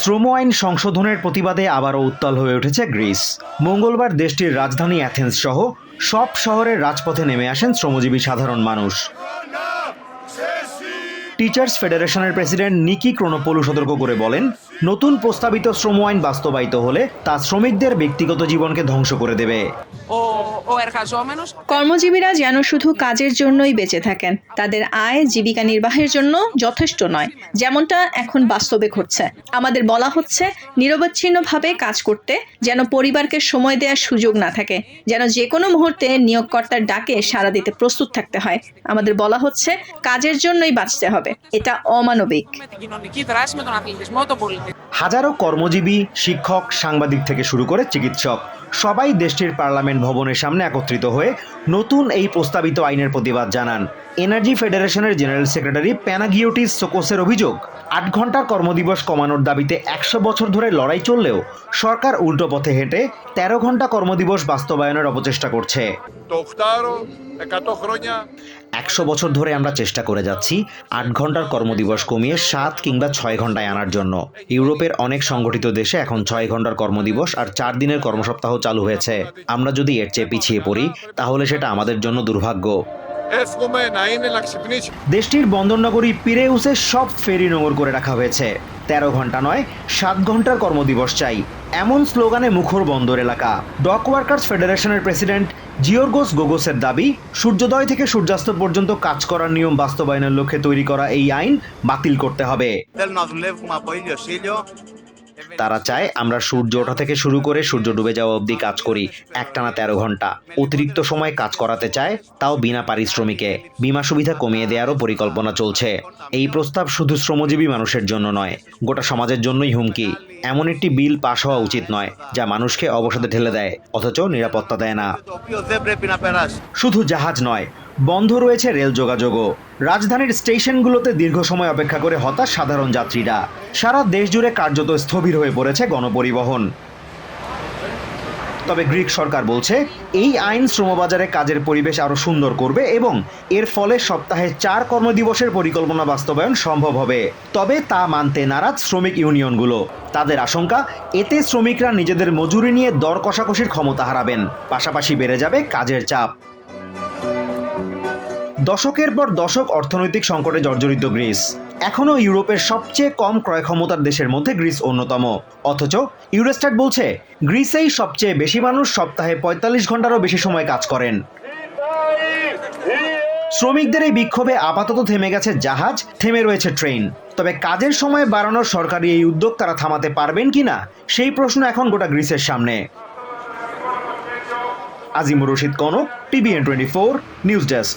শ্রম আইন সংশোধনের প্রতিবাদে আবারও উত্তাল হয়ে উঠেছে গ্রিস। মঙ্গলবার দেশটির রাজধানী অ্যাথেন্স সহ সব শহরের রাজপথে নেমে আসেন শ্রমজীবী সাধারণ মানুষ। টিচার্স ফেডারেশনের প্রেসিডেন্ট নিকি ক্রণপলু সতর্ক করে বলেন নতুন প্রস্তাবিত শ্রম আইন বাস্তবায়িত হলে তা শ্রমিকদের ব্যক্তিগত জীবনকে ধ্বংস করে দেবে। কর্মজীবীরা যেন শুধু কাজের জন্যই বেঁচে থাকেন তাদের আয় জীবিকা নির্বাহের জন্য যথেষ্ট নয় যেমনটা এখন বাস্তবে ঘটছে। আমাদের বলা হচ্ছে নিরবচ্ছিন্নভাবে কাজ করতে যেন পরিবারকে সময় দেওয়ার সুযোগ না থাকে যেন যে কোনো মুহূর্তে নিয়োগকর্তার ডাকে সাড়া দিতে প্রস্তুত থাকতে হয়। আমাদের বলা হচ্ছে কাজের জন্যই বাঁচতে হবে। হবে। এটা অমানবিক। হাজারো কর্মজীবী শিক্ষক সাংবাদিক থেকে শুরু করে চিকিৎসক সবাই দেশটির পার্লামেন্ট ভবনের সামনে একত্রিত হয়ে নতুন এই প্রস্তাবিত আইনের প্রতিবাদ জানান। এনার্জি ফেডারেশনের জেনারেল সেক্রেটারি প্যানাগিওটিস সোকোসের অভিযোগ আট ঘণ্টা কর্মদিবস কমানোর দাবিতে একশো বছর ধরে লড়াই চললেও সরকার উল্টো পথে হেঁটে তেরো ঘণ্টা কর্মদিবস বাস্তবায়নের অপচেষ্টা করছে। একশো বছর ধরে আমরা চেষ্টা করে যাচ্ছি আট ঘণ্টার কর্মদিবস কমিয়ে সাত কিংবা ছয় ঘন্টায় আনার জন্য। ইউরোপের অনেক সংগঠিত দেশে এখন ছয় ঘণ্টার কর্মদিবস আর চার দিনের কর্মসপ্তাহ চালু হয়েছে। আমরা যদি এর চেয়ে পিছিয়ে পড়ি, তাহলে সেটা আমাদের জন্য দুর্ভাগ্য। εύχομαι να είναι να ξυπνήσει. দেশটির বন্দরনগরী পিরেউসে সব ফেরি নোঙর করে রাখা হয়েছে তেরো ঘন্টা নয় সাত ঘন্টার কর্মদিবস চাই এমন স্লোগানে মুখর বন্দর এলাকা ডক ওয়ার্কার্স ফেডারেশনের প্রেসিডেন্ট জিওর্গোস গোগোসের দাবি সূর্যোদয় থেকে সূর্যাস্ত পর্যন্ত কাজ করার নিয়ম বাস্তবায়নের লক্ষ্যে তৈরি করা এই আইন বাতিল করতে হবে তারা চায় আমরা সূর্য ওঠা থেকে শুরু করে সূর্য ডুবে যাওয়া অবধি কাজ করি, একটানা তেরো ঘণ্টা। অতিরিক্ত সময় কাজ করাতে চায় তাও বিনা পারিশ্রমিকে। বিমা সুবিধা কমিয়ে দেওয়ারও পরিকল্পনা চলছে। এই প্রস্তাব শুধু শ্রমজীবী মানুষের জন্য নয়, গোটা সমাজের জন্যই হুমকি। এমন একটি বিল পাশ হওয়া উচিত নয়, যা মানুষকে অবসাদে ঠেলে দেয়, অথচ নিরাপত্তা দেয় না। শুধু জাহাজ নয়, বন্ধ রয়েছে রেল যোগাযোগও। রাজধানীর স্টেশনগুলোতে দীর্ঘ সময় অপেক্ষা করে হতাশ সাধারণ যাত্রীরা। সারা দেশ জুড়ে কার্যত স্থবির হয়ে পড়েছে গণপরিবহন। তবে গ্রিক সরকার বলছে, এই আইন শ্রমবাজারে কাজের পরিবেশ আরও সুন্দর করবে এবং এর ফলে সপ্তাহে চার কর্মদিবসের পরিকল্পনা বাস্তবায়ন সম্ভব হবে। তবে তা মানতে নারাজ শ্রমিক ইউনিয়নগুলো। তাদের আশঙ্কা, এতে শ্রমিকরা নিজেদের মজুরি নিয়ে দর কষাকষির ক্ষমতা হারাবেন। পাশাপাশি বেড়ে যাবে কাজের চাপ। দশকের পর দশক অর্থনৈতিক সংকটে জর্জরিত গ্রিস। এখনও ইউরোপের সবচেয়ে কম ক্রয় ক্ষমতার দেশের মধ্যে গ্রিস অন্যতম। অথচ ইউরোস্ট্যাট বলছে, গ্রিসেই সবচেয়ে বেশি মানুষ সপ্তাহে পঁয়তাল্লিশ ঘন্টারও বেশি সময় কাজ করেন। শ্রমিকদের এই বিক্ষোভে আপাতত থেমে গেছে জাহাজ, থেমে রয়েছে ট্রেন। তবে কাজের সময় বাড়ানোর সরকারি এই উদ্যোগ তারা থামাতে পারবেন কিনা, সেই প্রশ্ন এখন গোটা গ্রিসের সামনে। Azimur Rashid Kanak, TVN twenty four, news desk.